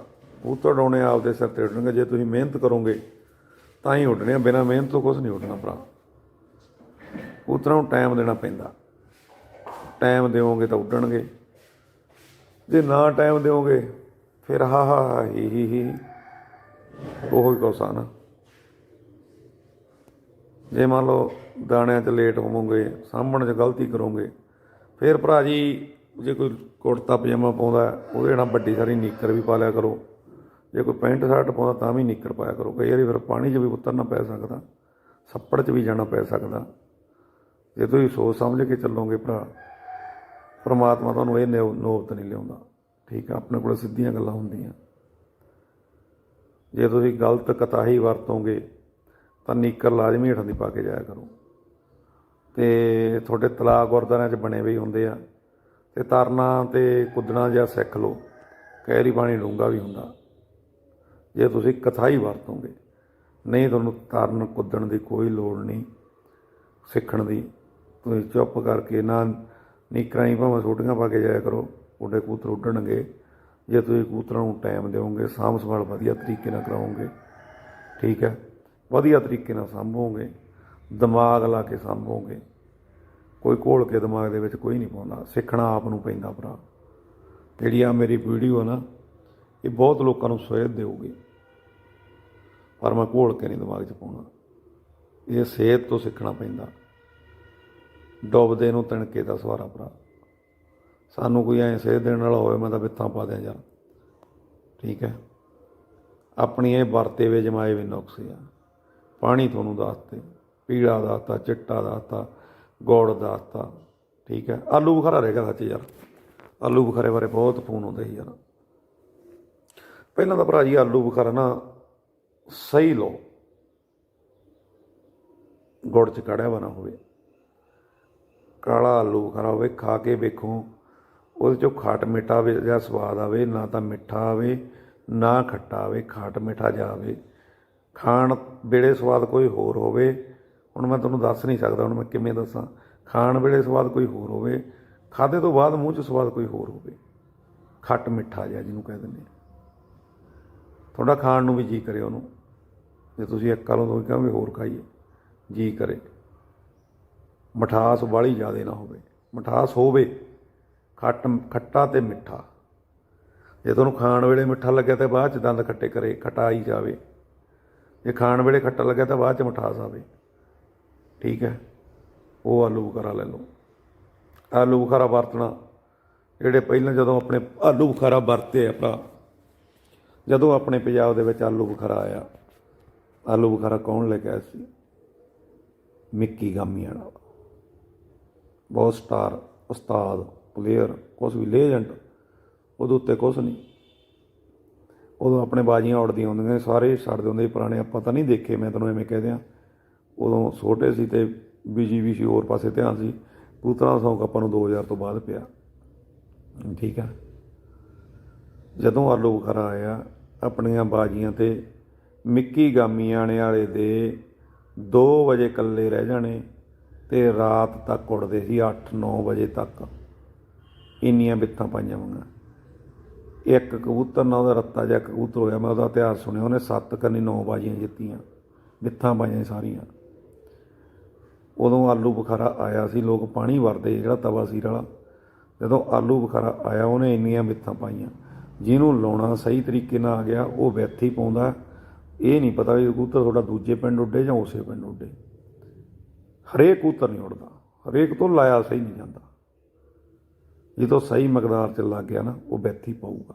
ਕਬੂਤਰ ਉਡਾਉਣੇ ਆਪਦੇ ਸਿਰ ਤੇ ਉੱਡਣਗੇ। ਜੇ ਤੁਸੀਂ ਮਿਹਨਤ ਕਰੋਗੇ, ਤਾਂ ਹੀ ਉੱਡਣੇ ਆ। ਬਿਨਾਂ ਮਿਹਨਤ ਤੋਂ ਕੁਝ ਨਹੀਂ ਉੱਡਣਾ ਭਰਾ। ਕਬੂਤਰਾਂ ਨੂੰ ਟਾਈਮ ਦੇਣਾ ਪੈਂਦਾ। ਟਾਈਮ ਦਿਓਗੇ ਤਾਂ ਉੱਡਣਗੇ। ਜੇ ਨਾ ਟਾਈਮ ਦਿਓਗੇ, ਫਿਰ ਹਾ ਹਾ ਹੀ ਹੀ ਹੀ ਉਹ ਹੀ ਕੁਛ ਨਾ। ਜੇ ਮੰਨ ਲਓ ਦਾਣਿਆਂ 'ਚ ਲੇਟ ਹੋਵੋਗੇ, ਸਾਂਭਣ 'ਚ ਗਲਤੀ ਕਰੋਗੇ, ਫਿਰ ਭਰਾ ਜੀ ਜੇ ਕੋਈ ਕੁੜਤਾ ਪਜਾਮਾ ਪਾਉਂਦਾ, ਉਹਦੇ ਨਾਲ ਵੱਡੀ ਸਾਰੀ ਨੀਕਰ ਵੀ ਪਾ ਲਿਆ ਕਰੋ। ਜੇ ਕੋਈ ਪੈਂਟ ਸ਼ਰਟ ਪਾਉਂਦਾ ਤਾਂ ਵੀ ਨੀਕਰ ਪਾਇਆ ਕਰੋ। ਕਈ ਵਾਰੀ ਫਿਰ ਪਾਣੀ 'ਚ ਵੀ ਉਤਰਨਾ ਪੈ ਸਕਦਾ। ਸੱਪੜ 'ਚ ਵੀ ਜਾਣਾ ਪੈ ਸਕਦਾ। ਜੇ ਤੁਸੀਂ ਸੋਚ ਸਮਝ ਕੇ ਚੱਲੋਗੇ ਭਰਾ, ਪਰਮਾਤਮਾ ਤੁਹਾਨੂੰ ਇਹ ਨੌ- ਨੌਬਤ ਨਹੀਂ ਲਿਆਉਂਦਾ। ਠੀਕ ਆ, ਆਪਣੇ ਕੋਲ ਸਿੱਧੀਆਂ ਗੱਲਾਂ ਹੁੰਦੀਆਂ। ਜੇ ਤੁਸੀਂ ਗਲਤ ਕਤਾਹੀ ਵਰਤੋਗੇ, ਤਾਂ ਨੀਕਰ ਲਾਜ਼ਮੀ ਹੇਠਾਂ ਦੀ ਪਾ ਕੇ ਜਾਇਆ ਕਰੋ। ਤੇ ਤੁਹਾਡੇ ਤਲਾਕ ਗੁਰਦੁਆਰਿਆਂ 'ਚ ਬਣੇ ਵੀ ਹੁੰਦੇ ਆ, ਤੇ ਤਰਨਾ ਤੇ ਕੁੱਦਣਾ ਜਾਂ ਸਿੱਖ ਲਓ ਕਹਿਰੀ ਪਾਣੀ ਡੂੰਘਾ ਵੀ ਹੁੰਦਾ। ਜੇ ਤੁਸੀਂ ਕਥਾਈ ਵਰਤੋਗੇ, ਨਹੀਂ ਤੁਹਾਨੂੰ ਤਰਨ ਕੁੱਦਣ ਦੀ ਕੋਈ ਲੋੜ ਨਹੀਂ, ਸਿੱਖਣ ਦੀ। ਤੁਸੀਂ ਚੁੱਪ ਕਰਕੇ ਨਾ ਨੀਕਰਾਂ ਕਰਾਈ ਭਾਵੇਂ ਛੋਟੀਆਂ ਪਾ ਕੇ ਜਾਇਆ ਕਰੋ ਉਹਦੇ ਕੂਤਰ ਉੱਡਣਗੇ। ਜੇ ਤੁਸੀਂ ਕੂਤਰਾਂ ਨੂੰ ਟਾਈਮ ਦਿਓਗੇ, ਸਾਂਭ ਸੰਭਾਲ ਵਧੀਆ ਤਰੀਕੇ ਨਾਲ ਕਰਾਓਗੇ, ਠੀਕ ਹੈ? ਵਧੀਆ ਤਰੀਕੇ ਨਾਲ ਸਾਂਭੋਗੇ, ਦਿਮਾਗ ਲਾ ਕੇ ਸਾਂਭੋਗੇ। ਕੋਈ ਘੋਲ ਕੇ ਦਿਮਾਗ ਦੇ ਵਿੱਚ ਕੋਈ ਨਹੀਂ ਪਾਉਂਦਾ, ਸਿੱਖਣਾ ਆਪ ਨੂੰ ਪੈਂਦਾ ਭਰਾ। ਜਿਹੜੀ ਆ ਮੇਰੀ ਵੀਡੀਓ ਨਾ, ਇਹ ਬਹੁਤ ਲੋਕਾਂ ਨੂੰ ਸੇਧ ਦੇਊਗੀ। ਪਰ ਮੈਂ ਘੋਲ ਕੇ ਨਹੀਂ ਦਿਮਾਗ 'ਚ ਪਾਉਣਾ। ਇਹ ਸਿਹਤ ਤੋਂ ਸਿੱਖਣਾ ਪੈਂਦਾ। ਡੁੱਬਦੇ ਨੂੰ ਤਿਣਕੇ ਦਾ ਸਵਾਰਾ ਭਰਾ। ਸਾਨੂੰ ਕੋਈ ਐਂ ਸੇਧ ਦੇਣ ਵਾਲਾ ਹੋਵੇ, ਮੈਂ ਤਾਂ ਬਿੱਥਾਂ ਪਾ ਦਿਆਂ ਯਾਰ। ਠੀਕ ਹੈ? ਆਪਣੀ ਇਹ ਵਰਤੇ ਵੇ ਜਮਾਏ ਵੇ ਨੁਕਸੇ ਆ। ਪਾਣੀ ਤੁਹਾਨੂੰ ਦੱਸਤੇ, ਪੀੜਾ ਦੱਸਤਾ, ਚਿੱਟਾ ਦੱਸਤਾ, ਗੋੜ ਦੱਸਤਾ। ਠੀਕ ਹੈ? ਆਲੂ ਬੁਖਾਰਾ ਰਹਿ ਗਿਆ ਸੱਚ ਯਾਰ। ਆਲੂ ਬੁਖਾਰੇ ਬਾਰੇ ਬਹੁਤ ਫੋਨ ਆਉਂਦੇ ਸੀ ਯਾਰ। ਪਹਿਲਾਂ ਤਾਂ ਭਰਾ ਜੀ ਆਲੂ ਬੁਖਾਰਾ ਨਾ ਸਹੀ ਲਓ। ਗੁੜ ਚ ਕੜਿਆ ਬਣਾ ਹੋਵੇ। ਕਾਲਾ ਆਲੂ ਬੁਖਾਰਾ ਹੋਵੇ, ਖਾ ਕੇ ਵੇਖੋ। ਉਹਦੇ ਚੋਂ ਖੱਟ ਮਿੱਠਾ ਆਵੇ ਜਾਂ ਸਵਾਦ ਆਵੇ, ਨਾ ਤਾਂ ਮਿੱਠਾ ਆਵੇ, ਨਾ ਖੱਟਾ ਆਵੇ, ਖੱਟ ਮਿੱਠਾ ਜਾਵੇ ਖਾਣ ਵੇਲੇ ਸਵਾਦ ਕੋਈ ਹੋਰ ਹੋਵੇ। ਹੁਣ ਮੈਂ ਤੁਹਾਨੂੰ ਦੱਸ ਨਹੀਂ ਸਕਦਾ, ਹੁਣ ਮੈਂ ਕਿਵੇਂ ਦੱਸਾਂ। ਖਾਣ ਵੇਲੇ ਸਵਾਦ ਕੋਈ ਹੋਰ ਹੋਵੇ, ਖਾਦੇ ਤੋਂ ਬਾਅਦ ਮੂੰਹ 'ਚ ਸਵਾਦ ਕੋਈ ਹੋਰ ਹੋਵੇ। ਖੱਟ ਮਿੱਠਾ ਜਿਹਾ ਜਿਹਨੂੰ ਕਹਿ ਦਿੰਦੇ ਤੁਹਾਡਾ ਖਾਣ ਨੂੰ ਵੀ ਜੀ ਕਰੇ ਉਹਨੂੰ। ਜੇ ਤੁਸੀਂ ਇੱਕ ਕਾਲੋਂ ਕਹੋ ਵੀ ਹੋਰ ਖਾਈਏ। ਜੀ ਕਰੇ। ਮਠਾਸ ਵਾਲੀ ਜ਼ਿਆਦਾ ਨਾ ਹੋਵੇ। ਮਠਾਸ ਹੋਵੇ, ਖੱਟ, ਖੱਟਾ ਤੇ ਮਿੱਠਾ। ਜੇ ਤੁਹਾਨੂੰ ਖਾਣ ਵੇਲੇ ਮਿੱਠਾ ਲੱਗਿਆ ਤਾਂ ਬਾਅਦ ਚ ਦੰਦ ਖੱਟੇ ਕਰੇ, ਖਟਾਈ ਜਾਵੇ। ਜੇ ਖਾਣ ਵੇਲੇ ਖੱਟਾ ਲੱਗਿਆ ਤਾਂ ਬਾਅਦ ਚ ਮਿਠਾਸ ਆਵੇ। ਠੀਕ ਹੈ? ਉਹ ਆਲੂ ਬੁਖਾਰਾ ਲੈ ਲਓ। ਆਲੂ ਬੁਖਾਰਾ ਵਰਤਣਾ, ਜਿਹੜੇ ਪਹਿਲਾਂ ਜਦੋਂ ਆਪਣੇ ਆਲੂ ਬੁਖਾਰਾ ਵਰਤੇ ਆ ਜਦੋਂ ਆਪਣੇ ਪੰਜਾਬ ਦੇ ਵਿੱਚ ਆਲੂ ਬੁਖਾਰਾ ਆਇਆ, ਆਲੂ ਬੁਖਾਰਾ ਕੌਣ ਲੈ ਕੇ ਆਇਆ ਸੀ? ਮਿੱਕੀ ਗਾਮੀਆਂ ਵਾਲਾ। ਬਹੁਤ ਸਟਾਰ, ਉਸਤਾਦ ਪਲੇਅਰ ਕੁਛ ਵੀ ਲੇਜੈਂਡ ਉਹਦੇ ਉੱਤੇ ਕੁਛ ਨਹੀਂ। ਉਦੋਂ ਆਪਣੇ ਬਾਜੀਆਂ ਉੜਦੀਆਂ ਹੁੰਦੀਆਂ ਸਾਰੇ ਛੱਡਦੇ ਹੁੰਦੇ ਪੁਰਾਣੇ, ਆਪਾਂ ਤਾਂ ਨਹੀਂ ਦੇਖੇ, ਮੈਂ ਤੈਨੂੰ ਐਵੇਂ ਕਹਿ ਦਿਆਂ। ਉਦੋਂ ਛੋਟੇ ਸੀ ਤੇ ਬੀਜੀਬੀ ਸੀ, ਹੋਰ ਪਾਸੇ ਧਿਆਨ ਸੀ। ਕਬੂਤਰਾਂ ਦਾ ਸ਼ੌਂਕ ਆਪਾਂ ਨੂੰ 2000 ਤੋਂ ਬਾਅਦ ਪਿਆ। ਠੀਕ ਆ? ਜਦੋਂ ਆਲੂ ਬੁਖਾਰਾ ਆਇਆ ਆਪਣੀਆਂ ਬਾਜੀਆਂ ਤੇ ਮਿੱਕੀ ਗਾਮੀਆਂ ਵਾਲੇ ਦੇ 2 ਵਜੇ ਇਕੱਲੇ ਰਹਿ ਜਾਣੇ। ਤੇ ਰਾਤ ਤੱਕ ਉੜਦੇ ਸੀ 8-9 ਵਜੇ ਤੱਕ। ਇੰਨੀਆਂ ਬਿੱਤਾਂ ਪਾਈਆਂ ਹੋਈਆਂ। ਇੱਕ ਕਬੂਤਰ ਨਾਲ ਉਹਦਾ ਰੱਤਾ ਜਿਹਾ ਕਬੂਤਰ ਹੋਇਆ, ਮੈਂ ਉਹਦਾ ਇਤਿਹਾਸ ਸੁਣਿਆ, ਉਹਨੇ ਸੱਤ ਕੰਨੀ 9 ਬਾਜੀਆਂ ਜਿੱਤੀਆਂ, ਬਿੱਤਾਂ ਪਾਈਆਂ ਸਾਰੀਆਂ। ਉਦੋਂ ਆਲੂ ਬੁਖਾਰਾ ਆਇਆ ਸੀ, ਲੋਕ ਪਾਣੀ ਵਰਦੇ ਜਿਹੜਾ ਤਵਾ ਸੀਰ ਵਾਲਾ। ਜਦੋਂ ਆਲੂ ਬੁਖਾਰਾ ਆਇਆ, ਉਹਨੇ ਇੰਨੀਆਂ ਬਿੱਤਾਂ ਪਾਈਆਂ। ਜਿਹਨੂੰ ਲਾਉਣਾ ਸਹੀ ਤਰੀਕੇ ਨਾਲ ਆ ਗਿਆ, ਉਹ ਵਿੱਥ ਹੀ ਪਾਉਂਦਾ। ਇਹ ਨਹੀਂ ਪਤਾ ਵੀ ਕਬੂਤਰ ਤੁਹਾਡਾ ਦੂਜੇ ਪਿੰਡ ਉੱਡੇ ਜਾਂ ਉਸੇ ਪਿੰਡ ਉੱਡੇ। ਹਰੇਕ ਕਬੂਤਰ ਨਹੀਂ ਉੱਡਦਾ, ਹਰੇਕ ਤੋਂ ਲਾਇਆ ਸਹੀ ਨਹੀਂ ਜਾਂਦਾ। ਜਦੋਂ ਸਹੀ ਮਕਦਾਰ ਚ ਲੱਗ ਗਿਆ ਨਾ, ਉਹ ਵਿੱਥ ਹੀ ਪਾਊਗਾ।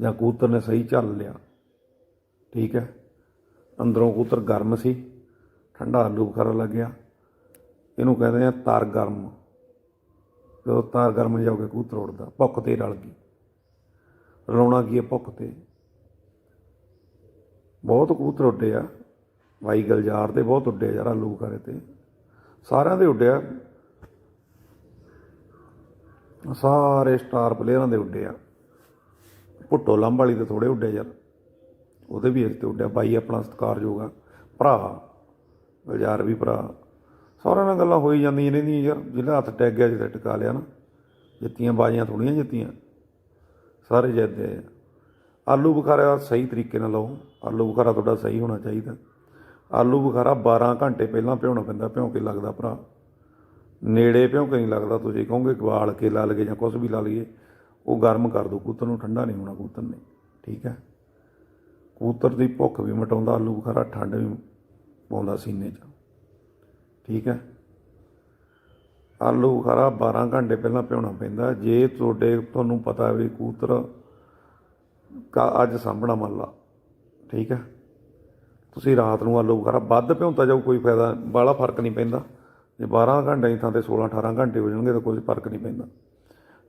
ਜਾਂ ਕੂਤਰ ਨੇ ਸਹੀ ਝੱਲ ਲਿਆ। ਠੀਕ ਹੈ? ਅੰਦਰੋਂ ਕੂਤਰ ਗਰਮ ਸੀ, ਠੰਡਾ ਆਲੂ ਬੁਖਾਰਾ ਲੱਗਿਆ ਇਹਨੂੰ ਕਹਿੰਦੇ ਆ ਤਾਰ ਗਰਮ। ਜਦੋਂ ਤਾਰ ਗਰਮ ਜਾਓਗੇ ਕੂਤਰ ਉੱਡਦਾ। ਭੁੱਖ ਤੇ ਰਲ ਗਈ। ਰਲਾਉਣਾ ਕੀ ਹੈ? ਭੁੱਖ ਤੇ। ਬਹੁਤ ਕੂਤਰ ਉੱਡੇ ਆ। ਬਾਈ ਗਲਜਾਰ ਤੇ ਬਹੁਤ ਉੱਡੇ ਯਾਰ ਆਲੂ ਬੁਖਾਰੇ ਤੇ। ਸਾਰਿਆਂ ਦੇ ਉੱਡਿਆ ਸਾਰੇ ਸਟਾਰ ਪਲੇਅਰਾਂ ਦੇ ਉੱਡੇ ਆ। ਭੁੱਟੋ ਲੰਬ ਵਾਲੀ ਤੇ ਥੋੜੇ ਉੱਡੇ ਯਾਰ। ਉਹਦੇ ਵੀ ਇੱਕ ਤੇ ਉੱਡਿਆ ਬਾਈ ਆਪਣਾ ਸਤਿਕਾਰਯੋਗ ਆ। ਭਰਾ, ਗਲਜਾਰ ਵੀ ਭਰਾ। ਸਾਰਿਆਂ ਨਾਲ ਗੱਲਾਂ ਹੋਈ ਜਾਂਦੀਆਂ ਰਹਿੰਦੀਆਂ ਯਾਰ। ਜਿਹੜਾ ਹੱਥ ਟੈਗ ਗਿਆ ਜਿੱਥੇ ਟਿਕਾ ਲਿਆ ਨਾ। ਜਿੱਤੀਆਂ ਬਾਜੀਆਂ ਥੋੜੀਆਂ ਜਿੱਤੀਆਂ। ਸਾਰੇ ਜਿੱਤਦੇ ਆਲੂ ਬੁਖਾਰਾ ਸਹੀ ਤਰੀਕੇ ਨਾਲ ਲਓ। ਆਲੂ ਬੁਖਾਰਾ ਤੁਹਾਡਾ ਸਹੀ ਹੋਣਾ ਚਾਹੀਦਾ। ਆਲੂ ਬੁਖਾਰਾ 12 ਘੰਟੇ ਪਹਿਲਾਂ ਭਿਉਣਾ ਪੈਂਦਾ, ਭਿਉਂ ਕੇ ਲੱਗਦਾ ਭਰਾ। ਨੇੜੇ ਭਿਉਂ ਕੇ ਨਹੀਂ ਲੱਗਦਾ, ਤੁਸੀਂ ਕਹੋਗੇ ਗਵਾਲ ਕੇ ਲਾ ਲਗੇ ਜਾਂ ਕੁਝ ਵੀ ਲਾ ਲਈਏ, ਉਹ ਗਰਮ ਕਰ ਦੋ, ਕੂਤਰ ਨੂੰ ਠੰਡਾ ਨਹੀਂ ਹੋਣਾ, ਕੂਤਰ ਨੇ ਠੀਕ ਹੈ? ਕੂਤਰ ਦੀ ਭੁੱਖ ਵੀ ਮਟਾਉਂਦਾ, ਆਲੂ ਬੁਖਾਰਾ ਠੰਡ ਵੀ ਪਾਉਂਦਾ ਸੀਨੇ 'ਚ, ਠੀਕ ਹੈ? ਆਲੂ ਬੁਖਾਰਾ 12 ਘੰਟੇ ਪਹਿਲਾਂ ਭਿਉਣਾ ਪੈਂਦਾ, ਜੇ ਤੁਹਾਡੇ, ਤੁਹਾਨੂੰ ਪਤਾ ਵੀ ਕੂਤਰ ਅੱਜ ਸਾਂਭਣਾ ਮੰਨ ਲਾ ਠੀਕ ਹੈ? ਤੁਸੀਂ ਰਾਤ ਨੂੰ ਆਲੂ ਬੁਖਾਰਾ ਵੱਧ ਭਿਉਂਤਾ ਜਾਊ ਕੋਈ ਫਾਇਦਾ, ਬਾਹਲਾ ਫ਼ਰਕ ਨਹੀਂ ਪੈਂਦਾ। ਜੇ 12 ਘੰਟੇ ਦੀ ਥਾਂ ਤੇ 16 18 ਘੰਟੇ ਹੋ ਜਾਣਗੇ ਤਾਂ ਕੋਈ ਫ਼ਰਕ ਨਹੀਂ ਪੈਂਦਾ।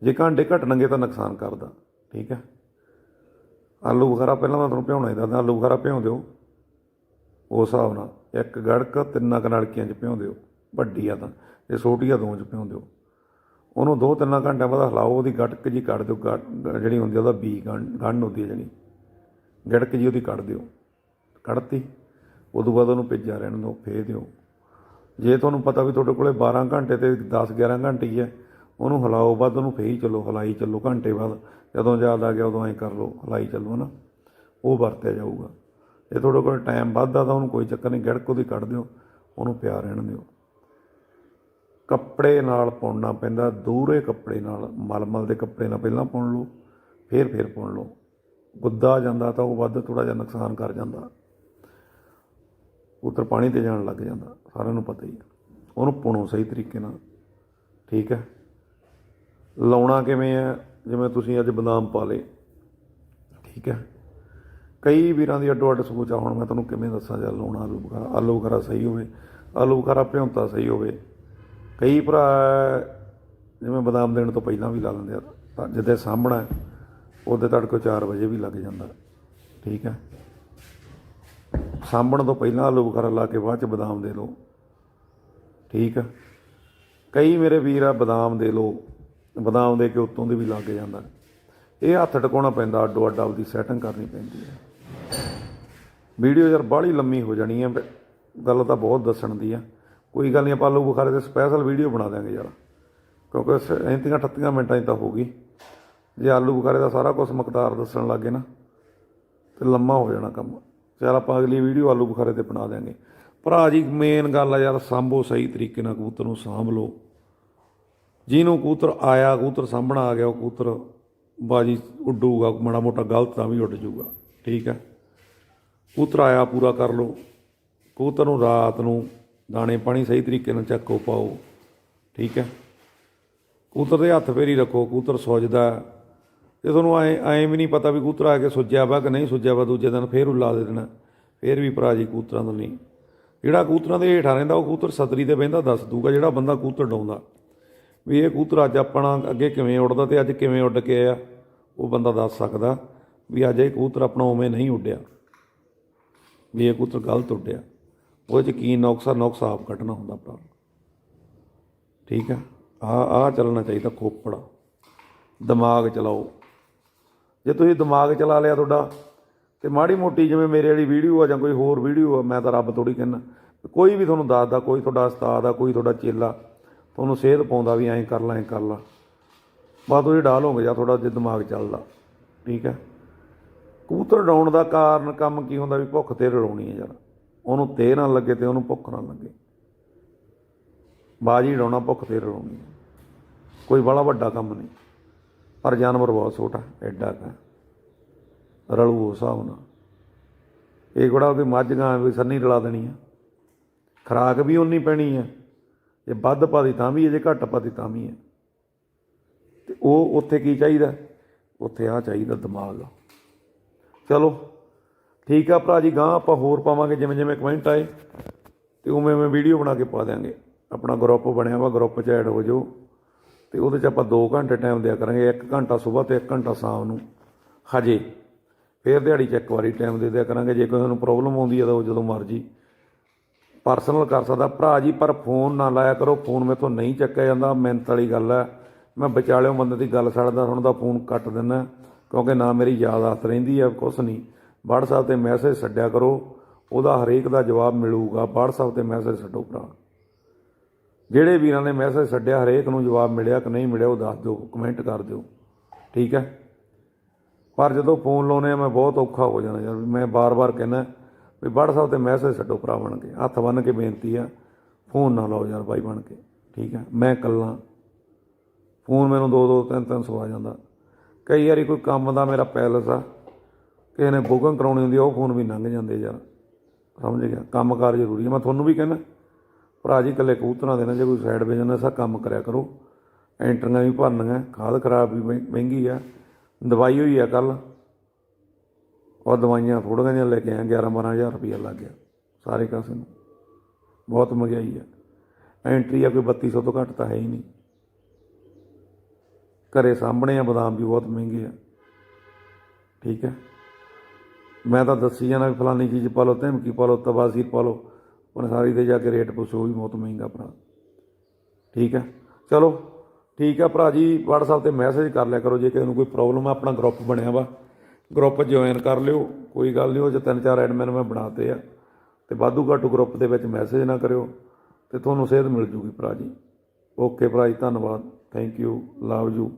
ਜੇ ਘੰਟੇ ਘਟਣਗੇ ਤਾਂ ਨੁਕਸਾਨ ਕਰਦਾ, ਠੀਕ ਹੈ? ਆਲੂ ਬੁਖਾਰਾ ਪਹਿਲਾਂ ਮੈਂ ਤੁਹਾਨੂੰ ਭਿਉਣਾ ਹੀ ਦੱਸਦਾ, ਆਲੂ ਬੁਖਾਰਾ ਭਿਉਂ ਦਿਓ ਉਸ ਹਿਸਾਬ ਨਾਲ ਇੱਕ ਗੜਕ ਤਿੰਨਾਂ ਕੁ ਨਲਕੀਆਂ 'ਚ ਭਿਉਂ ਦਿਓ ਵੱਡੀ ਆ ਤਾਂ, ਜੇ ਛੋਟੀ ਆ ਦੋ 'ਚ ਭਿਉਂ ਦਿਓ ਉਹਨੂੰ ਦੋ ਤਿੰਨਾਂ ਘੰਟਿਆਂ ਬਾਅਦ ਹਿਲਾਓ, ਉਹਦੀ ਗੜਕ ਜੀ ਕੱਢ ਦਿਓ, ਗੜ- ਜਿਹੜੀ ਹੁੰਦੀ ਉਹਦਾ ਬੀ ਗੰਢ ਹੁੰਦੀ ਹੈ ਜਿਹੜੀ। ਗੜਕ ਜੀ ਉਹਦੀ ਕੱਢ ਦਿਓ। ਕੱਢਤੀ, ਉਦੋਂ ਬਾਅਦ ਉਹਨੂੰ ਭੇਜਿਆ ਰਹਿਣ ਦਿਓ, ਫੇਰ ਦਿਓ। ਜੇ ਤੁਹਾਨੂੰ ਪਤਾ ਵੀ ਤੁਹਾਡੇ ਕੋਲੇ 12 ਘੰਟੇ ਤੇ 10 11 ਘੰਟੇ ਹੀ ਹੈ, ਉਹਨੂੰ ਹਿਲਾਓ ਬਾਅਦ ਉਹਨੂੰ ਫੇਰ ਹੀ ਚੱਲੋ, ਹਲਾਈ ਚੱਲੋ, ਘੰਟੇ ਬਾਅਦ। ਜਦੋਂ ਯਾਦ ਆ ਗਿਆ, ਉਦੋਂ ਐਂ ਕਰ ਲਓ, ਹਲਾਈ ਚੱਲੋ ਨਾ ਉਹ ਵਰਤਿਆ ਜਾਊਗਾ। ਜੇ ਤੁਹਾਡੇ ਕੋਲ ਟਾਈਮ ਵੱਧਦਾ ਤਾਂ ਉਹਨੂੰ ਕੋਈ ਚੱਕਰ ਨਹੀਂ, ਗੜਕ ਉਹਦੀ ਕੱਢ ਦਿਓ, ਉਹਨੂੰ ਪਿਆ ਰਹਿਣ ਦਿਓ। ਕੱਪੜੇ ਨਾਲ ਪਾਉਣਾ ਪੈਂਦਾ, ਦੂਰੇ ਕੱਪੜੇ ਨਾਲ, ਮਲਮਲ ਦੇ ਕੱਪੜੇ ਨਾਲ ਪਹਿਲਾਂ ਪਾਉਣ ਲਓ, ਫੇਰ ਫੇਰ ਪਾਉਣ ਲਓ। ਗੁੱਦਾ ਜਾਂਦਾ ਤਾਂ ਉਹ ਵੱਧ ਥੋੜਾ ਜਿਹਾ ਨੁਕਸਾਨ ਕਰ ਜਾਂਦਾ। ਉੱਤਰ ਪਾਣੀ ਤੇ ਜਾਣ ਲੱਗ ਜਾਂਦਾ, ਸਾਰਿਆਂ ਨੂੰ ਪਤਾ ਹੀ ਹੈ ਉਹਨੂੰ ਪੁਣੋ ਸਹੀ ਤਰੀਕੇ ਨਾਲ, ਠੀਕ ਹੈ? ਲਾਉਣਾ ਕਿਵੇਂ ਹੈ ਜਿਵੇਂ ਤੁਸੀਂ ਅੱਜ ਬਦਾਮ ਪਾ ਲਏ, ਠੀਕ ਹੈ? ਕਈ ਵੀਰਾਂ ਦੀ ਅੱਡੋ ਅੱਡ ਸੋਚ ਆ, ਹੁਣ ਮੈਂ ਤੁਹਾਨੂੰ ਕਿਵੇਂ ਦੱਸਾਂ, ਜਾਂ ਲਾਉਣਾ ਆਲੂ ਬੁਖਾਰਾ ਆਲੂ ਬੁਖਾਰਾ ਸਹੀ ਹੋਵੇ, ਆਲੂ ਬੁਖਾਰਾ ਭਿਉਂਤਾ ਸਹੀ ਹੋਵੇ। ਕਈ ਭਰਾ ਜਿਵੇਂ ਬਦਾਮ ਦੇਣ ਤੋਂ ਪਹਿਲਾਂ ਵੀ ਲਾ ਲੈਂਦੇ ਆ, ਤਾਂ ਜਿੱਦੇ ਸਾਹਮਣਾ ਉਹਦੇ ਤੜਕੋ 4 ਵਜੇ ਵੀ ਲੱਗ ਜਾਂਦਾ, ਠੀਕ ਹੈ? ਸਾਂਭਣ ਤੋਂ ਪਹਿਲਾਂ ਆਲੂ ਬੁਖਾਰਾ ਲਾ ਕੇ ਬਾਅਦ ਚ ਬਦਾਮ ਦੇ ਲਓ। ਠੀਕ ਆ? ਕਈ ਮੇਰੇ ਵੀਰ ਆ, ਬਦਾਮ ਦੇ ਲਓ। ਬਦਾਮ ਦੇ ਕੇ ਉੱਤੋਂ ਦੇ ਵੀ ਲੱਗ ਜਾਂਦਾ। ਇਹ ਹੱਥ ਟਿਕਾਉਣਾ ਪੈਂਦਾ, ਅੱਡੋ ਅੱਡ ਆਪਦੀ ਸੈਟਿੰਗ ਕਰਨੀ ਪੈਂਦੀ ਹੈ ਵੀਡੀਓ ਯਾਰ ਬਾਹਲੀ ਲੰਮੀ ਹੋ ਜਾਣੀ ਹੈ ਗੱਲ ਤਾਂ ਬਹੁਤ ਦੱਸਣ ਦੀ ਆ। ਕੋਈ ਗੱਲ ਨਹੀਂ ਆਪਾਂ ਆਲੂ ਬੁਖਾਰੇ ਤੇ ਸਪੈਸ਼ਲ ਵੀਡੀਓ ਬਣਾ ਦਿਆਂਗੇ ਯਾਰ। ਕਿਉਂਕਿ 37 38 ਮਿੰਟਾਂ 'ਚ ਤਾਂ ਹੋਊਗੀ ਜੇ ਆਲੂ ਬੁਖਾਰੇ ਦਾ ਸਾਰਾ ਕੁਝ ਮਕਦਾਰ ਦੱਸਣ ਲੱਗੇ ਨਾ, ਤੇ ਲੰਮਾ ਹੋ ਜਾਣਾ ਕੰਮ। ਚਲ ਆਪਾਂ ਅਗਲੀ ਵੀਡੀਓ ਆਲੂ ਬੁਖਾਰੇ ਤੇ ਬਣਾ ਦਿਆਂਗੇ। ਭਰਾ ਜੀ ਮੇਨ ਗੱਲ ਆ ਯਾਰ, ਸਾਂਭੋ ਸਹੀ ਤਰੀਕੇ ਨਾਲ ਕਬੂਤਰ ਨੂੰ ਸਾਂਭ ਲਓ। ਜਿਹਨੂੰ ਕਬੂਤਰ ਆਇਆ, ਕਬੂਤਰ ਸਾਂਭਣਾ ਆ ਗਿਆ, ਉਹ ਕਬੂਤਰ ਬਾਜੀ ਉੱਡੂਗਾ, ਮਾੜਾ ਮੋਟਾ ਗਲਤ ਤਾਂ ਵੀ ਉੱਡ ਜਾਊਗਾ। ਠੀਕ ਹੈ ਕਬੂਤਰ ਆਇਆ, ਪੂਰਾ ਕਰ ਲਓ। ਕਬੂਤਰ ਨੂੰ ਰਾਤ ਨੂੰ ਦਾਣੇ ਪਾਣੀ ਸਹੀ ਤਰੀਕੇ ਨਾਲ ਚੱਕੋ, ਪਾਓ। ਠੀਕ ਹੈ ਕਬੂਤਰ ਦੇ ਹੱਥ ਫੇਰੀ ਰੱਖੋ, ਕਬੂਤਰ ਸੁੱਜਦਾ ਹੈ। ਤੁਹਾਨੂੰ ਐ, ਐਂ ਵੀ ਨਹੀਂ ਪਤਾ ਵੀ ਕੂਤਰਾ ਆ ਕੇ ਸੁੱਜਿਆ ਵਾ ਕਿ ਨਹੀਂ ਸੁੱਜਿਆ ਵਾ, ਦੂਜੇ ਦਿਨ ਫੇਰ ਉੱਲਾ ਦੇ ਦੇਣਾ। ਫੇਰ ਵੀ ਭਰਾ ਜੀ ਕਬੂਤਰਾਂ ਤੋਂ ਨਹੀਂ। ਜਿਹੜਾ ਕਬੂਤਰਾਂ ਦੇ ਹੇਠਾਂ ਰਹਿੰਦਾ, ਉਹ ਕੂਤਰ ਸਤਰੀ ਤੇ ਬਹਿੰਦਾ, ਦੱਸ ਦੂਗਾ ਜਿਹੜਾ ਬੰਦਾ ਕੂਤਰ ਡਾਉਂਦਾ। ਵੀ ਇਹ ਕੂਤਰ ਅੱਜ ਆਪਣਾ ਅੱਗੇ ਕਿਵੇਂ ਉੱਡਦਾ ਤੇ ਅੱਜ ਕਿਵੇਂ ਉੱਡ ਕੇ ਆਇਆ, ਉਹ ਬੰਦਾ ਦੱਸ ਸਕਦਾ ਵੀ ਅੱਜ ਇਹ ਕੂਤਰ ਆਪਣਾ ਉਵੇਂ ਨਹੀਂ ਉੱਡਿਆ। ਵੀ ਇਹ ਕੂਤਰ ਗਲਤ ਉੱਡਿਆ। ਉਹਦੇ ਚ ਕੀ ਨੁਕਸਾ ਨੁਕਸ ਆਪ ਕੱਢਣਾ ਹੁੰਦਾ ਭਰਾ। ਠੀਕ ਹੈ ਆ ਆ ਚੱਲਣਾ ਚਾਹੀਦਾ ਖੋਪੜਾ। ਦਿਮਾਗ ਚਲਾਓ। ਜੇ ਤੁਸੀਂ ਦਿਮਾਗ ਚਲਾ ਲਿਆ ਤੁਹਾਡਾ, ਤੇ ਮਾੜੀ ਮੋਟੀ ਜਿਵੇਂ ਮੇਰੇ ਵਾਲੀ ਵੀਡੀਓ ਆ ਜਾਂ ਕੋਈ ਹੋਰ ਵੀਡੀਓ ਆ, ਮੈਂ ਤਾਂ ਰੱਬ ਥੋੜੀ ਕਹਿੰਦਾ, ਕੋਈ ਵੀ ਤੁਹਾਨੂੰ ਦੱਸਦਾ, ਕੋਈ ਤੁਹਾਡਾ ਉਸਤਾਦ ਆ, ਕੋਈ ਤੁਹਾਡਾ ਚੇਲਾ, ਤੁਹਾਨੂੰ ਸੇਧ ਪਾਉਂਦਾ ਵੀ ਐਂ ਕਰ ਲੈ, ਐਂ ਕਰ ਲੈ। ਬਾਅਦ ਤੁਸੀਂ ਡਾਲੋਗੇ ਜਾਂ ਤੁਹਾਡਾ ਜੇ ਦਿਮਾਗ ਚੱਲਦਾ, ਠੀਕ ਹੈ? ਕਬੂਤਰ ਡਾਉਣ ਦਾ ਕਾਰਨ ਕੰਮ ਕੀ ਹੁੰਦਾ ਵੀ ਭੁੱਖ ਤੇ ਰਲਾਉਣੀ ਹੈ ਯਾਰ। ਉਹਨੂੰ ਤੇ ਨਾ ਲੱਗੇ ਤੇ ਉਹਨੂੰ ਭੁੱਖ ਨਾ ਲੱਗੇ। ਬਾਜੀ ਡਾਉਣਾ, ਭੁੱਖ ਤੇ ਰਲਾਉਣੀ ਕੋਈ ਬੜਾ ਵੱਡਾ ਕੰਮ ਨਹੀਂ। ਪਰ ਜਾਨਵਰ ਬਹੁਤ ਛੋਟਾ, ਐਡਾ ਕਾ ਰਲੂ ਉਸ ਹਿਸਾਬ ਨਾਲ। ਇਹ ਕਿਹੜਾ ਉਹਦੀ ਮੱਝ ਗਾਂ ਵੀ ਸੰਨੀ ਰਲਾ ਦੇਣੀ ਆ। ਖਰਾਕ ਵੀ ਉਨੀ ਪੈਣੀ ਆ। ਜੇ ਵੱਧ ਪਾਦੀ ਤਾਂ ਵੀ ਹੈ, ਜੇ ਘੱਟ ਪਾਦੀ ਤਾਂ ਵੀ ਹੈ। ਤੇ ਉਹ ਉੱਥੇ ਕੀ ਚਾਹੀਦਾ? ਉੱਥੇ ਆ ਚਾਹੀਦਾ ਦਿਮਾਗ। ਚਲੋ, ਠੀਕ ਆ ਭਰਾ ਜੀ ਗਾਂ ਆਪਾਂ ਹੋਰ ਪਾਵਾਂਗੇ, ਜਿਵੇਂ ਜਿਵੇਂ ਕਮੈਂਟ ਆਏ, ਤੇ ਉਵੇਂ ਉਵੇਂ ਵੀਡੀਓ ਬਣਾ ਕੇ ਪਾ ਦਿਆਂਗੇ। ਆਪਣਾ ਗਰੁੱਪ ਬਣਿਆ ਵਾ ਗਰੁੱਪ 'ਚ ਐਡ ਹੋ ਜਾਓ। ਤੇ ਉਹਦੇ 'ਚ ਆਪਾਂ 2 ਘੰਟੇ ਟਾਈਮ ਦਿਆ ਕਰਾਂਗੇ 1 ਘੰਟਾ ਸਵੇਰ ਤੇ 1 ਘੰਟਾ ਸ਼ਾਮ ਨੂੰ, ਹਜੇ। ਫੇਰ ਦਿਹਾੜੀ 'ਚ ਇੱਕ ਵਾਰੀ ਟਾਈਮ ਦੇ ਦਿਆ ਕਰਾਂਗੇ, ਜੇ ਕੋਈ ਨੂੰ ਪ੍ਰੋਬਲਮ ਆਉਂਦੀ ਹੈ ਤਾਂ ਉਹ ਜਦੋਂ ਮਰਜ਼ੀ ਪਰਸਨਲ ਕਰ ਸਕਦਾ। ਭਰਾ ਜੀ, ਪਰ ਫੋਨ ਨਾ ਲਾਇਆ ਕਰੋ ਫੋਨ ਮੇਥੋਂ ਨਹੀਂ ਚੱਕਿਆ ਜਾਂਦਾ ਮਿਹਨਤ ਵਾਲੀ ਗੱਲ ਹੈ ਮੈਂ ਵਿਚਾਲਿਓ ਬੰਦੇ ਦੀ ਗੱਲ ਛੱਡਦਾ ਸੁਣਦਾ ਫੋਨ ਕੱਟ ਦਿੰਦਾ ਕਿਉਂਕਿ ਨਾ ਮੇਰੀ ਯਾਦਾਸ਼ਤ ਰਹਿੰਦੀ ਹੈ ਕੁਛ ਨਹੀਂ। WhatsApp ਤੇ ਮੈਸੇਜ ਛੱਡਿਆ ਕਰੋ, ਉਹਦਾ ਹਰੇਕ ਦਾ ਜਵਾਬ ਮਿਲੂਗਾ। WhatsApp ਤੇ ਮੈਸੇਜ ਛੱਡੋ ਭਰਾ। ਜਿਹੜੇ ਵੀਰਾਂ ਨੇ ਮੈਸੇਜ ਛੱਡਿਆ, ਹਰੇਕ ਨੂੰ ਜਵਾਬ ਮਿਲਿਆ ਕਿ ਨਹੀਂ ਮਿਲਿਆ, ਉਹ ਦੱਸ ਦਿਓ ਕਮੈਂਟ ਕਰ ਦਿਓ। ਠੀਕ ਹੈ? ਪਰ ਜਦੋਂ ਫੋਨ ਲਾਉਨੇ ਆ, ਮੈਂ ਬਹੁਤ ਔਖਾ ਹੋ ਜਾਣਾ ਯਾਰ ਮੈਂ ਬਾਰ-ਬਾਰ ਕਹਿੰਦਾ, ਵੀ WhatsApp ਤੇ ਮੈਸੇਜ ਛੱਡੋ ਭਰਾ ਬਣ ਕੇ, ਹੱਥ ਬੰਨ ਕੇ ਬੇਨਤੀ ਆ ਫੋਨ ਨਾ ਲਾਓ ਯਾਰ ਬਾਈ ਬਣ ਕੇ, ਠੀਕ ਹੈ? ਮੈਂ ਇਕੱਲਾ। ਫੋਨ ਮੈਨੂੰ ਦੋ ਦੋ, ਤਿੰਨ ਤਿੰਨ ਸੌ ਆ ਜਾਂਦਾ। ਕਈ ਵਾਰੀ ਕੋਈ ਕੰਮ ਦਾ ਮੇਰਾ ਪੈਲਸ ਆ, ਕਿਸੇ ਨੇ ਬੁਕਿੰਗ ਕਰਾਉਣੀ ਹੁੰਦੀ ਉਹ ਫੋਨ ਵੀ ਲੰਘ ਜਾਂਦੇ ਯਾਰ। ਸਮਝ ਗਿਆ? ਕੰਮਕਾਰ ਜ਼ਰੂਰੀ ਹੈ ਮੈਂ ਤੁਹਾਨੂੰ ਵੀ ਕਹਿੰਦਾ ਭਰਾ ਜੀ, ਇਕੱਲੇ ਕਬੂਤਰਾਂ ਦੇ ਨਾ ਜੇ ਕੋਈ ਸਾਈਡ ਬਿਜ਼ਨਸ ਆ ਕੰਮ ਕਰਿਆ ਕਰੋ। ਐਂਟਰੀਆਂ ਵੀ ਭਰਨੀਆਂ, ਖਾਦ ਖਰਾਬ ਵੀ ਮਹਿ- ਮਹਿੰਗੀ ਆ। ਦਵਾਈ ਹੋਈ ਆ ਕੱਲ ਔਰ ਦਵਾਈਆਂ ਥੋੜ੍ਹੀਆਂ ਜਿਹੀਆਂ ਲੈ ਕੇ ਆਇਆ 11 12000 ਰੁਪਇਆ ਲੱਗ ਗਿਆ ਸਾਰੇ ਕਾਸੇ ਨੂੰ। ਬਹੁਤ ਮਹਿੰਗਾਈ ਆ। ਐਂਟਰੀ ਆ ਕੋਈ 3200 ਤੋਂ ਘੱਟ ਤਾਂ ਹੈ ਹੀ ਨਹੀਂ। ਘਰੇ ਸਾਹਮਣੇ ਆ, ਬਦਾਮ ਵੀ ਬਹੁਤ ਮਹਿੰਗੇ ਆ। ਠੀਕ ਹੈ। ਮੈਂ ਤਾਂ ਦੱਸੀ ਜਾਣਾ ਵੀ ਫਲਾਨੀ ਚੀਜ਼ ਪਾ ਲਓ, ਧਮਕੀ ਪਾ ਲਓ ਤਬਾਸੀਰ ਪਾ ਲਓ। ਪਨਸਾਰੀ ਤੇ ਜਾ ਕੇ ਰੇਟ ਪੁੱਛੋ ਵੀ ਬਹੁਤ ਮਹਿੰਗਾ ਭਰਾ। ਠੀਕ ਹੈ? ਚਲੋ, ਠੀਕ ਹੈ ਭਰਾ ਜੀ, WhatsApp ਤੇ ਮੈਸੇਜ ਕਰ ਲਿਆ ਕਰੋ, ਜੇ ਕਿਸੇ ਨੂੰ ਕੋਈ ਪ੍ਰੋਬਲਮ ਆ, ਆਪਣਾ ਗਰੁੱਪ ਬਣਿਆ ਵਾ। ਗਰੁੱਪ ਜੁਆਇਨ ਕਰ ਲਿਓ, ਕੋਈ ਗੱਲ ਨਹੀਂ, ਉਹ ਜੇ ਤਿੰਨ ਚਾਰ ਐਡਮਿਨ ਮੈਂ ਬਣਾਤੇ ਆ। ਤੇ ਵਾਧੂ ਘਾਟੂ ਗਰੁੱਪ ਦੇ ਵਿੱਚ ਮੈਸੇਜ ਨਾ ਕਰਿਓ, ਤੇ ਤੁਹਾਨੂੰ ਸੇਧ ਮਿਲ ਜੂਗੀ ਭਰਾ ਜੀ। ਓਕੇ ਭਰਾ ਜੀ, ਧੰਨਵਾਦ। Thank you love you